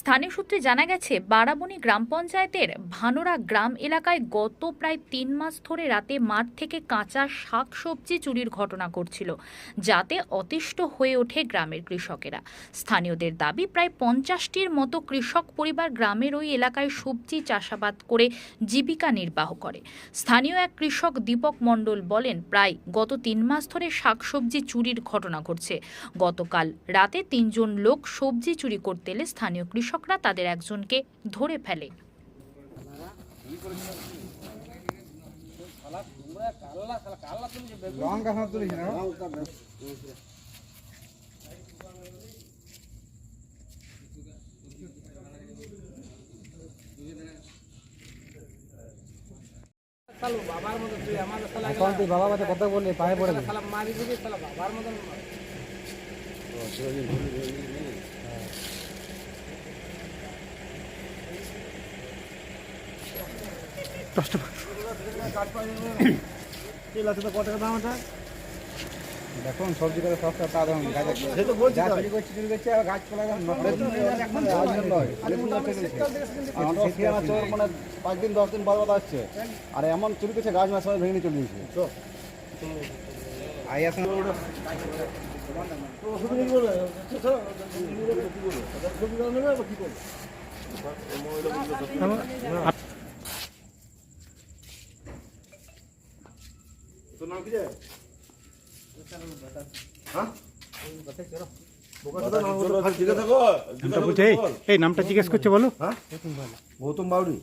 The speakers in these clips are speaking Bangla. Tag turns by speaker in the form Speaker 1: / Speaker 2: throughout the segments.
Speaker 1: স্থানীয় সূত্রে জানা গেছে, বারাবণী গ্রাম পঞ্চায়েতের ভানোরা গ্রাম এলাকায় গত প্রায় তিন মাস ধরে রাতে মাঠ থেকে কাঁচা শাক সবজি চুরির ঘটনা ঘটছিল, যাতে অতিষ্ঠ হয়ে ওঠে গ্রামের কৃষকেরা। স্থানীয়দের দাবি, প্রায় পঞ্চাশটির মতো কৃষক পরিবার গ্রামের ওই এলাকায় সবজি চাষাবাদ করে জীবিকা নির্বাহ করে। স্থানীয় এক কৃষক দীপক মণ্ডল বলেন, প্রায় গত তিন মাস ধরে শাকসবজি চুরির ঘটনা ঘটছে। গতকাল রাতে তিনজন লোক সবজি চুরি করতে এলে স্থানীয় কৃষকরা তাদের একজনকে ধরে ফেলে।
Speaker 2: তুই বাবা কথা কথা বললি পায়ে পড়ে গেলি। দেখুন সবজি করে সস্তা তা দাম গাছ যা চুরি করছে চুরি করছে আর গাছ পালা দাম
Speaker 3: চোর মানে পাঁচ দিন দশ দিন বাদ আসছে। আর এমন চুরি করছে গাছ মাছ সবাই ভেঙে নিয়ে চলে গেছে।
Speaker 2: আসুন
Speaker 4: নামটা বলছে এই, এই নামটা জিজ্ঞেস করছে বলো।
Speaker 3: গৌতম বাউরি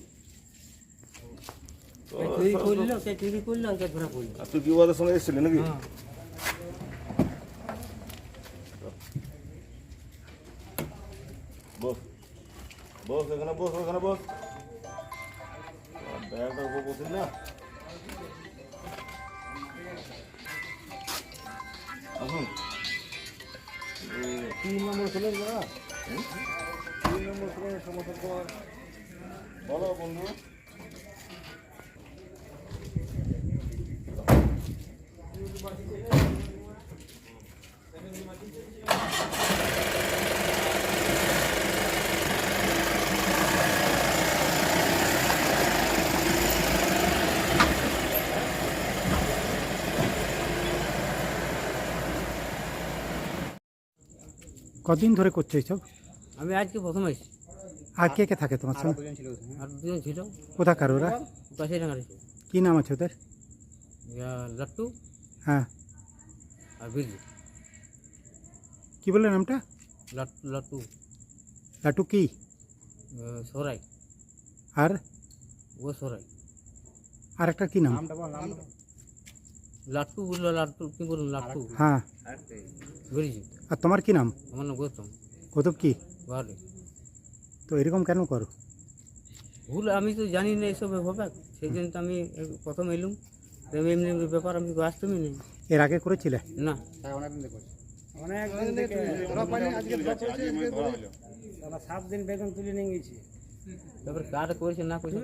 Speaker 3: তুই কি ওদের সঙ্গে এসেছিলি নাকি? বস বস এখানে বস এখানে বস। ব্যাগটা উপর বসিস না। আসুন তিন নম্বর ছিলেন না তিন নম্বর ছিলেন সমর্থন তোমার বলো বন্ধু।
Speaker 4: কদিন ধরে করছ এইসব?
Speaker 5: আমি আজকে প্রথম এসেছি
Speaker 4: আর কে কে থাকে তোমার সঙ্গে?
Speaker 5: আর দুজন ছিল।
Speaker 4: কোথাকার ওরা?
Speaker 5: ডাঙার
Speaker 4: কি নাম আছে ওদের?
Speaker 5: লাট্টু
Speaker 4: হ্যাঁ।
Speaker 5: আর বিরজি।
Speaker 4: কি বললে নামটা?
Speaker 5: লাট্টু। লাট্টু
Speaker 4: লাটু কি
Speaker 5: সরাই।
Speaker 4: আর?
Speaker 5: ও সরাই।
Speaker 4: আর একটা কি নাম?
Speaker 5: লাট্টু বলল লাট্টু কি বলুন লাট্টু
Speaker 4: হ্যাঁ।
Speaker 5: বিরজি
Speaker 4: আর তোমার কি নাম?
Speaker 5: আমার নাম গৌতম।
Speaker 4: কৌতুক কি?
Speaker 5: বাহারে
Speaker 4: তো এরকম কেন করো?
Speaker 5: ভুল আমি তো জানি না এসব হবে। সেই জন্য তো আমি প্রথম এলুম। এমনি এমনি ব্যাপার আমি আসতামই নেই।
Speaker 4: এর আগে করেছিলে?
Speaker 5: না।
Speaker 2: সাত দিন বেতন তুলে নিয়ে গেছি
Speaker 5: তারপরে কার করেছে না করেছে?